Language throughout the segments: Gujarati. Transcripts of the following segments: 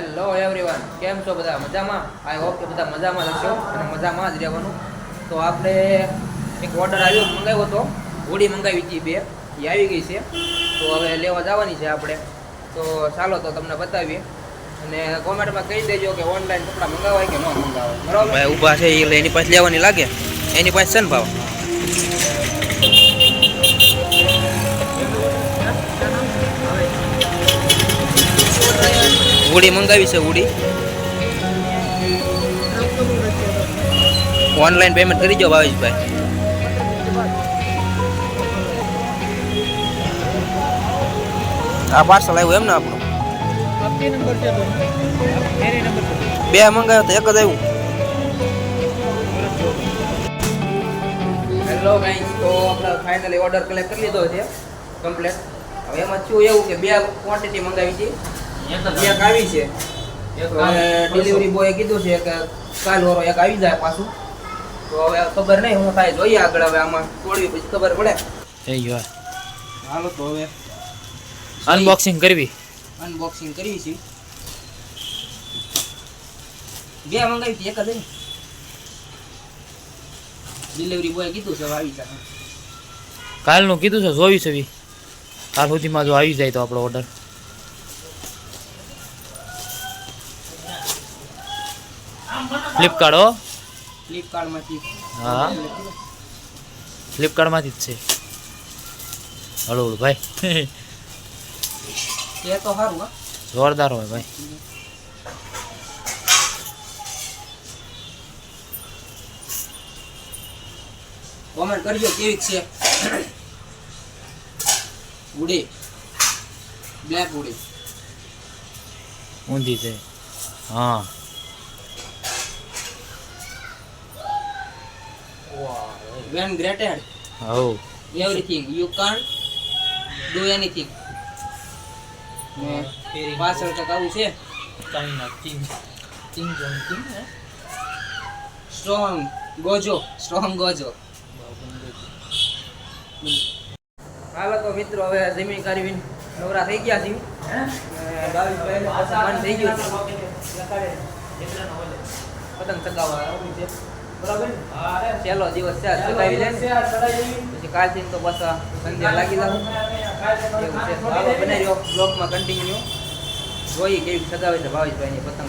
હેલો એવરીવન કેમ છો બધા? મજામાં? આઈ હોપ કે બધા મજામાં હશો અને મજામાં જ રહેવાનું. તો આપણે એક ઓર્ડર આવ્યો, મંગાવ્યો હતો હોડી મંગાવી હતી બે. એ આવી ગઈ છે. તો હવે લેવા જવાની છે આપણે. તો ચાલો તો તમને બતાવીએ. અને કોમેન્ટમાં કહી દેજો કે ઓનલાઈન કપડાં મંગાવાય કે ન મંગાવાય. બરાબર? ઊભા છે એટલે એની પાસે લેવાની લાગે. એની પાસે છે ને ભાવ? હુડી મંગાવી છે હુડી ઓનલાઈન પેમેન્ટ કરી દો ભાવેશભાઈ. આ પાર્સલ આવ્યું એમ ને આપણું? બે મંગાવ્યો તો એક જ આવ્યું. હેલો ગાઈસ તો આપણે ફાઇનલી ઓર્ડર કલેક્ટ કરી લીધો છે. કમ્પ્લેટ હવે એમાં શું એવું કે બે ક્વોન્ટિટી મંગાવી હતી એક આવી. છે. ડિલિવરી બોય કીધું છે કે કાલ વારો એક આવી જાય પાછું. તો હવે ખબર નહીં હું થાય જોઈએ આગળ હવે આમાં તોડવી પછી ખબર પડે. થઈ ગયો હાલો. તો હવે અનબોક્સિંગ કરવી. અનબોક્સિંગ કરવી છે. બે મંગાવી હતી એક જ નહીં ડિલિવરી બોય કીધું છે આવી જાય. કાલનું કીધું છે ચોવીસ એવી કાલ સુધીમાં જો આવી જાય તો આપણો ઓર્ડર ફ્લિપકાર્ટ હો. ફ્લિપકાર્ટમાંથી હા. ફ્લિપકાર્ટમાંથી જ છે. હળો હળો ભાઈ. એ તો સારું જોરદાર હોય ભાઈ. કોમેન્ટ કરજો કેવી છે. ઉડી. બ્લેક ઉડી. ઊંધી છે. હા. When granted હવ everything. You can't do anything. ને પાછળ તક આવું છે? સ્ટ્રોંગ ગોજો સ્ટ્રોંગ ગોજો હાલો તો મિત્રો હવે જમીન વિન નવરા થઈ ગયા છીએ. થઈ ગયું. પતંગ ચગાવવા આવું છે. છેલ્લો દિવસ છે ચગાવી લે પછી કાલથી તો પાછા સંધ્યા લાગી જવું એવું છે. બનાવી બ્લોકમાં કન્ટિન્યુ જોઈએ કેવી સગાવે છે ભાવેશભાઈની પતંગ.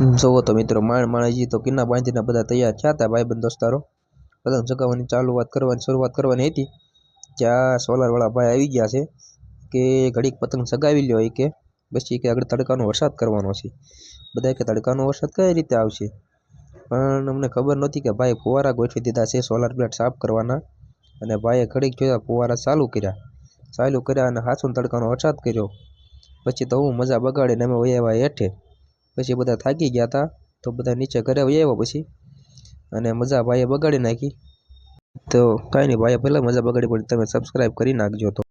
જોવો તો મિત્રો, માણ માણજી તો કિન્ના બાંધીને બધા તૈયાર થયા હતા ભાઈબંધ દોસ્તારો. પતંગ ચગાવવાની ચાલુ વાત કરવાની શરૂઆત કરવાની હતી. ત્યાં સોલારવાળા ભાઈ આવી ગયા છે કે ઘડીક પતંગ ચગાવી લ્યો એ કે પછી કે આગળ તડકાનો વરસાદ કરવાનો છે. બધા કે તડકાનો વરસાદ કઈ રીતે આવશે? પણ અમને ખબર નહોતી કે ભાઈ ફુવારા ગોઠવી દીધા છે સોલાર પ્લેટ સાફ કરવાના. અને ભાઈએ ઘડીક જોયા ફુવારા ચાલુ કર્યા. ચાલુ કર્યા અને હાથું તડકાનો વરસાદ કર્યો. પછી તો હું મજા બગાડીને અમે વયા હેઠે. પછી બધા થાકી ગયા હતા તો બધા નીચે ઘરે આવી આવ્યા પછી. અને મજા ભાઈએ બગાડી નાખી. તો કાંઈ નહીં ભાઈએ પહેલાં મજા બગાડી પડી તમે સબસ્ક્રાઈબ કરી નાખજો તો.